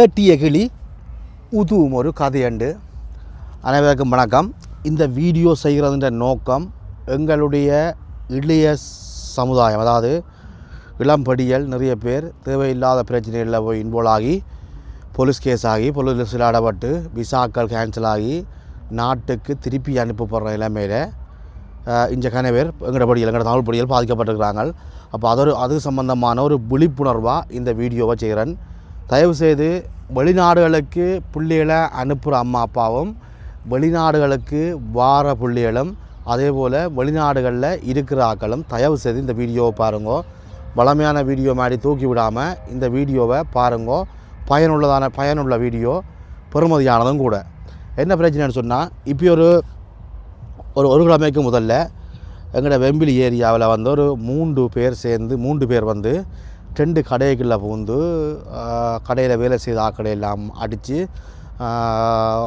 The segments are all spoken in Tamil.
கேட்டிய கிளி உதுவும் ஒரு கதையண்டு. அனைவருக்கும் வணக்கம். இந்த வீடியோ செய்கிறதுன்ற நோக்கம் எங்களுடைய இளைய சமுதாயம் அதாவது இளம்படிகள் நிறைய பேர் தேவையில்லாத பிரச்சனைகளில் போய் இன்வால்வ் ஆகி போலீஸ் கேஸ் ஆகி போலீஸில் அடப்பட்டு விசாக்கள் கேன்சல் ஆகி நாட்டுக்கு திருப்பி அனுப்பப்படுற நிலைமையில் இந்த கணவர் எங்களோட படிகள் எங்கட தமிழ் படிகள் பாதிக்கப்பட்டிருக்கிறாங்க. அப்போ அதொரு அது சம்பந்தமான ஒரு விழிப்புணர்வாக இந்த வீடியோவை செய்கிறேன். தயவுசெய்து வெளிநாடுகளுக்கு புள்ளிகளை அனுப்புகிற அம்மா அப்பாவும் வெளிநாடுகளுக்கு வார புள்ளிகளும் அதே போல் வெளிநாடுகளில் இருக்கிற ஆக்களும் தயவு செய்து இந்த வீடியோவை பாருங்கோ. வளமையான வீடியோ மாதிரி தூக்கி விடாமல் இந்த வீடியோவை பாருங்கோ. பயனுள்ளதான பயனுள்ள வீடியோ பெறுமதியானதும் கூட. என்ன பிரச்சனைன்னு சொன்னால் இப்போ ஒரு ஒரு ஒரு கிழமைக்கு முதல்ல எங்களோட வெம்பிலி ஏரியாவில் வந்து ஒரு மூன்று பேர் சேர்ந்து மூன்று பேர் வந்து ரெண்டு கடைகளில் புகுந்து கடையில் வேலை செய்த ஆக்கடையெல்லாம் எல்லாம் அடித்து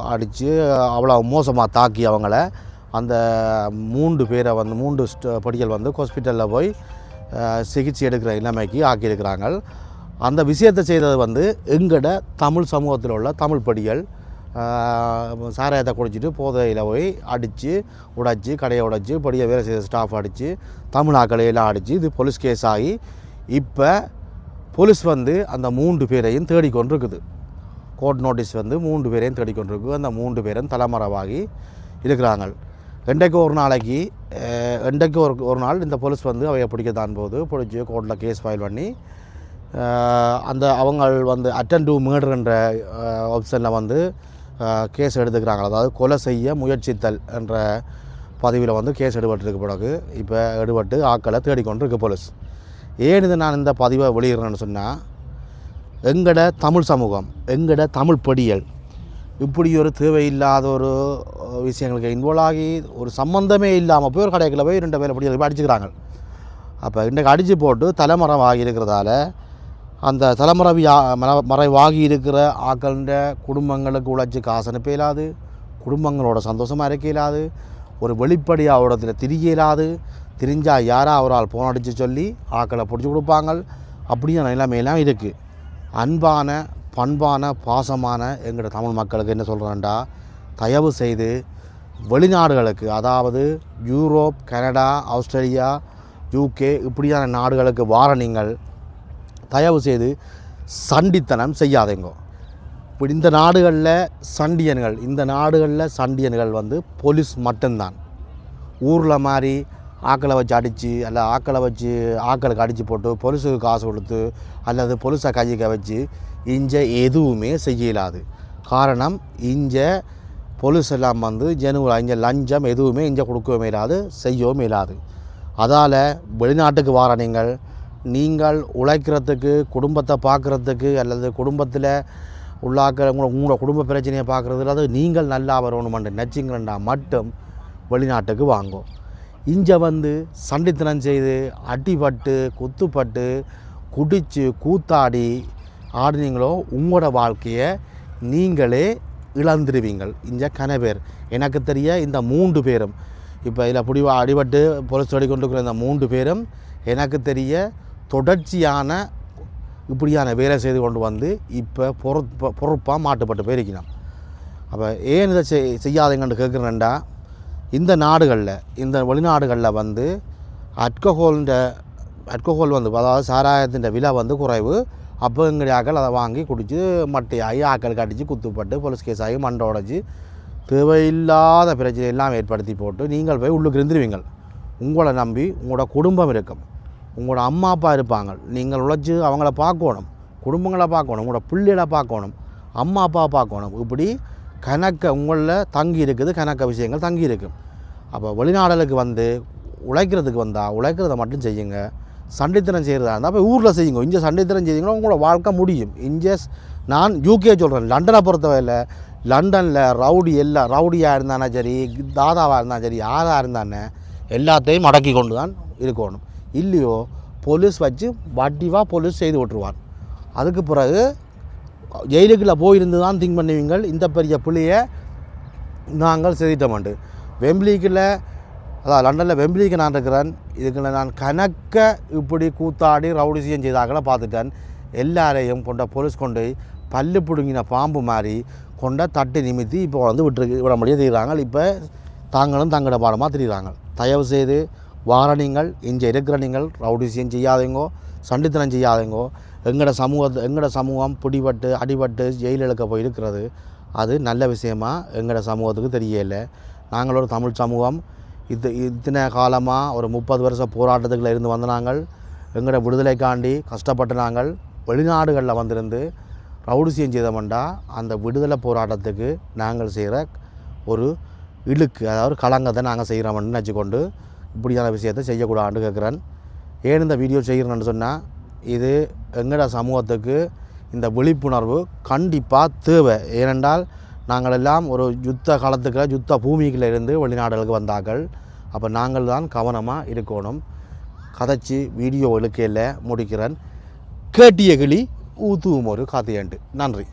அடித்து அவ்வளோ மோசமாக தாக்கி அவங்கள. அந்த மூன்று பேரை வந்து மூன்று படிகள் வந்து ஹாஸ்பிட்டலில் போய் சிகிச்சை எடுக்கிற நிலைமைக்கு ஆக்கியிருக்கிறாங்க அந்த விஷயத்தை செய்தது வந்து எங்கட தமிழ் சமூகத்தில் உள்ள தமிழ் படிகள் சாராயத்தை குடிச்சிட்டு போதையில் போய் அடித்து உடைச்சி கடையை உடைச்சி படியை வேலை செய்த ஸ்டாஃப் அடித்து தமிழ் ஆக்களையெல்லாம் அடித்து இது போலீஸ் கேஸ் ஆகி இப்போ போலீஸ் வந்து அந்த மூன்று பேரையும் தேடிக்கொண்டிருக்குது. கோர்ட் நோட்டீஸ் வந்து மூன்று பேரையும் தேடிக்கொண்டிருக்கு. அந்த மூன்று பேரும் தலைமறைவாகி இருக்கிறாங்க ரெண்டைக்கு ஒரு நாளைக்கு ரெண்டைக்கு ஒரு ஒரு நாள் இந்த போலீஸ் வந்து அவையை பிடிக்க தான் போது பிடிச்சி கோர்ட்டில் கேஸ் ஃபைல் பண்ணி அந்த அவங்க வந்து அட்டன் டு மேர்டர்ன்ற ஆப்ஷனில் வந்து கேஸ் எடுத்துக்கிறாங்க. அதாவது கொலை செய்ய முயற்சித்தல் என்ற பதிவில் வந்து கேஸ் எடுபட்டிருக்கு பிறகு. இப்போ எடுபட்டு ஆக்களை தேடிக்கொண்டு இருக்குது போலீஸ். ஏன் இது நான் இந்த பதிவை வெளியிடுறேன்னு சொன்னால் எங்கட தமிழ் சமூகம் எங்கட தமிழ் படியல் இப்படி ஒரு தேவையில்லாத ஒரு விஷயங்களுக்கு இன்வால்வ் ஆகி ஒரு சம்மந்தமே இல்லாமல் போய் ஒரு கடைக்குள்ள போய் ரெண்டு பேரை படியல் போய் அடிச்சுக்கிறாங்க. அப்போ இன்றைக்கு அடித்து போட்டு தலைமறைவாகி ஆகி இருக்கிறதால அந்த தலைமறைவி மறைவாகி இருக்கிற ஆக்கள குடும்பங்களுக்கு உழைச்சி காசு அனுப்ப இயலாது குடும்பங்களோட சந்தோஷமாக இருக்க இயலாது ஒரு வெளிப்படையாக இடத்துல திரிய இயலாது தெரிஞ்சால் யாரா அவரால் ஃபோன் போன் அடித்து சொல்லி ஆக்களை பிடிச்சி கொடுப்பாங்க. அப்படின்னு நிலைமையெல்லாம் இருக்குது அன்பான பண்பான பாசமான எங்களோட தமிழ் மக்களுக்கு என்ன சொல்கிறேன்டா தயவு செய்து வெளிநாடுகளுக்கு அதாவது யூரோப் கனடா ஆஸ்திரேலியா யூகே இப்படியான நாடுகளுக்கு வார நீங்கள் தயவு செய்து சண்டித்தனம் செய்யாதீங்க. இப்படி இந்த நாடுகளில் சண்டியன்கள் இந்த நாடுகளில் சண்டியன்கள் வந்து போலீஸ் மட்டும்தான். ஊரில் மாதிரி ஆக்களை வச்சு அடித்து அல்ல ஆக்களை வச்சு ஆக்களுக்கு அடித்து போட்டு போலீஸுக்கு காசு கொடுத்து அல்லது போலீஸை கையிக்க வச்சு இங்கே எதுவுமே செய்ய இயலாது காரணம் இங்கே போலீஸ் எல்லாம் வந்து ஜெனுவலாக இங்கே லஞ்சம் எதுவுமே இங்கே கொடுக்கவும் இல்லாது செய்யவும் இல்லாது. அதால் வெளிநாட்டுக்கு வார நீங்கள் நீங்கள் உழைக்கிறதுக்கு குடும்பத்தை பார்க்குறதுக்கு அல்லது குடும்பத்தில் உள்ளாக்கிற உங்களோட உங்களோட குடும்ப பிரச்சனையை பார்க்குறது அல்லது நீங்கள் நல்லா வரணுமென்று நச்சிங்களா மட்டும் வெளிநாட்டுக்கு வாங்கும் இங்கே வந்து சண்டித்தனம் செய்து அடிபட்டு குத்துப்பட்டு குடித்து கூத்தாடி ஆடினீங்களோ உங்களோட வாழ்க்கையை நீங்களே இழந்துருவீங்கள். இந்த கனவேர் எனக்கு தெரிய இந்த மூன்று பேரும் இப்போ இதில் பிடிவா அடிபட்டு பொலிஸ் தேடி கொண்டு இருக்கிற இந்த மூன்று பேரும் எனக்கு தெரிய தொடர்ச்சியான இப்படியான வேலை செய்து கொண்டு வந்து இப்போ பொறுப்ப பொறுப்பாக மாட்டுப்பட்டு போயிருக்கணும். அப்போ ஏன் இதை செய் செய்யாதீங்கன்னு கேட்குறேன்டா இந்த நாடுகளில் இந்த வெளிநாடுகளில் வந்து அல்கஹோல்ன்ற அல்கஹோல் வந்து அதாவது சாராயத்தின் விலை வந்து குறைவு. அப்போ எங்களுடைய ஆக்கள் அதை வாங்கி குடித்து மட்டையாகி ஆக்கள் கட்டிச்சு குத்துப்பட்டு போலீஸ் கேஸ் ஆகி மண்டை உடச்சி தேவையில்லாத பிரச்சனை எல்லாம் ஏற்படுத்தி போட்டு நீங்கள் போய் உள்ளுக்கு இருந்துருவீங்கள். உங்களை நம்பி உங்களோட குடும்பம் இருக்கும். உங்களோட அம்மா அப்பா இருப்பாங்க. நீங்கள் உழைச்சி அவங்கள பார்க்கணும். குடும்பங்களை பார்க்கணும். உங்களோட பிள்ளைகளை பார்க்கணும். அம்மா அப்பா பார்க்கணும். இப்படி கணக்க உங்களில் தங்கி இருக்குது கணக்க விஷயங்கள் தங்கி இருக்கும் அப்போ வெளிநாடலுக்கு வந்து உழைக்கிறதுக்கு வந்தால் உழைக்கிறத மட்டும் செய்யுங்க. சண்டைத்தனம் செய்கிறதா இருந்தால் போய் ஊரில் செய்யுங்க. இங்கே சண்டைத்தனம் செய்யுங்கன்னா உங்களோட வாழ்க்கை முடியும். இங்கே நான் யூகே சொல்கிறேன் லண்டனை பொறுத்தவரையில் லண்டனில் ரவுடி எல்லாம் ரவுடியாக இருந்தானே சரி தாதாவாக இருந்தாலும் சரி யாராக இருந்தானே எல்லாத்தையும் அடக்கி கொண்டு தான் இருக்கணும். இல்லையோ போலீஸ் வச்சு வட்டிவாக போலீஸ் செய்து விட்டுருவான் அதுக்கு பிறகு ஜெயிலுக்குள்ளே போயிருந்து தான் திங்க் பண்ணுவீங்கள். இந்த பெரிய பிள்ளையை நாங்கள் செய்திட்டோமாண்டு வெம்பிலிக்கில் அதான் லண்டனில் வெம்பிலிக்கு நான் இருக்கிறேன். இதுக்குள்ள நான் கணக்க இப்படி கூத்தாடி ரவுடிசியம் செய்தாக்களை பார்த்துட்டேன். எல்லாரையும் கொண்ட போலீஸ் கொண்டு பல்லு பிடுங்கின பாம்பு மாதிரி கொண்ட தட்டு நிமித்தி இப்போ வந்து விட்டுருக்கு விட முடியாது தெரியுறாங்க. இப்போ தாங்களும் தங்களோட பாடமாக தெரியுறாங்க. தயவு செய்து வார நீங்கள் இங்கே இருக்கிற நீங்கள் ரவுடிசியம் செய்யாதீங்கோ சண்டித்தனம் செய்யாதீங்கோ எங்களோட சமூகத்தை எங்களோட சமூகம் பிடிபட்டு அடிபட்டு ஜெயில் போயிருக்கிறது. போய் இருக்கிறது அது நல்ல விஷயமா? எங்களோட சமூகத்துக்கு தெரியலை நாங்களோட தமிழ் சமூகம் இது இத்தனை காலமாக ஒரு முப்பது வருஷ போராட்டத்துக்குள்ள இருந்து வந்த நாங்கள் எங்களோட விடுதலைக்காண்டி கஷ்டப்பட்டு நாங்கள் வெளிநாடுகளில் வந்திருந்து ரவுடிசியம் செய்தோம்டா அந்த விடுதலை போராட்டத்துக்கு நாங்கள் செய்கிற ஒரு இழுக்கு அதாவது களங்கத்தை நாங்கள் செய்கிறோம்னு நினச்சிக்கொண்டு இப்படியான விஷயத்தை செய்யக்கூடாதுன்னு கேட்குறேன் ஏன் இந்த வீடியோ செய்கிறேன்னு சொன்னால் இது எங்களோட சமூகத்துக்கு இந்த விழிப்புணர்வு கண்டிப்பாக தேவை. ஏனென்றால் நாங்கள் எல்லாம் ஒரு யுத்த காலத்துக்கு யுத்த பூமிக்குள்ள இருந்து வெளிநாடுகளுக்கு வந்தார்கள். அப்போ நாங்கள் தான் கவனமாக இருக்கணும். கதைச்சி வீடியோ இழுக்கையில் முடிக்கிறேன். கேட்டிய கிளி ஊத்துவும் ஒரு காத்தியண்டு நன்றி.